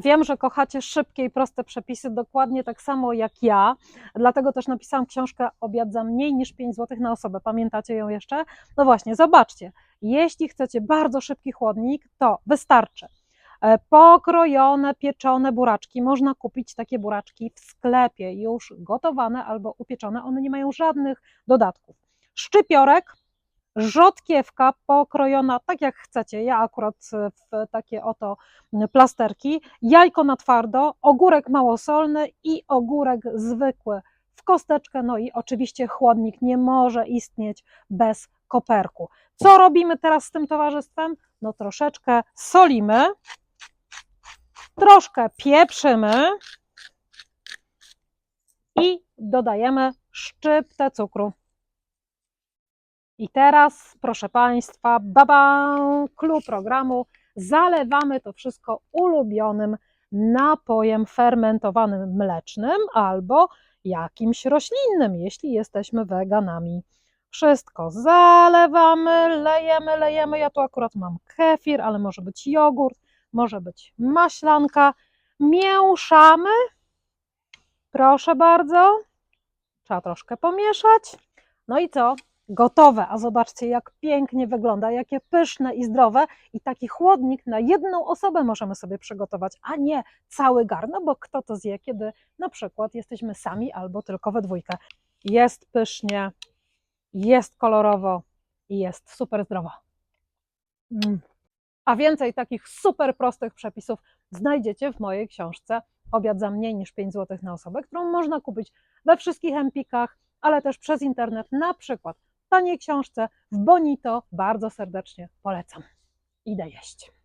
Wiem, że kochacie szybkie i proste przepisy, dokładnie tak samo jak ja. Dlatego też napisałam książkę Obiad za mniej niż 5 zł na osobę. Pamiętacie ją jeszcze? No właśnie, zobaczcie. Jeśli chcecie bardzo szybki chłodnik, to wystarczy. e, Pokrojone, pieczone buraczki. Można kupić takie buraczki w sklepie, już gotowane albo upieczone. One nie mają żadnych dodatków. Szczypiorek, rzodkiewka pokrojona tak jak chcecie. Ja akurat w takie oto plasterki, jajko na twardo, ogórek małosolny i ogórek zwykły w kosteczkę. No i oczywiście chłodnik nie może istnieć bez koperku. Co robimy teraz z tym towarzystwem? No troszeczkę solimy, troszkę pieprzymy i dodajemy szczyptę cukru. I teraz, proszę Państwa, baba, clue programu. Zalewamy to wszystko ulubionym napojem fermentowanym mlecznym albo jakimś roślinnym, jeśli jesteśmy weganami. Wszystko zalewamy, lejemy, lejemy. Ja tu akurat mam kefir, ale może być jogurt, może być maślanka. Mieszamy. Proszę bardzo. Trzeba troszkę pomieszać. No i co? Gotowe, a zobaczcie jak pięknie wygląda, jakie pyszne i zdrowe i taki chłodnik na jedną osobę możemy sobie przygotować, a nie cały gar, no bo kto to zje, kiedy na przykład jesteśmy sami albo tylko we dwójkę. Jest pysznie, jest kolorowo i jest super zdrowo. Mm. A więcej takich super prostych przepisów znajdziecie w mojej książce Obiad za mniej niż 5 zł na osobę, którą można kupić we wszystkich empikach, ale też przez internet, na przykład taniej książce w Bonito. Bardzo serdecznie polecam. Idę jeść.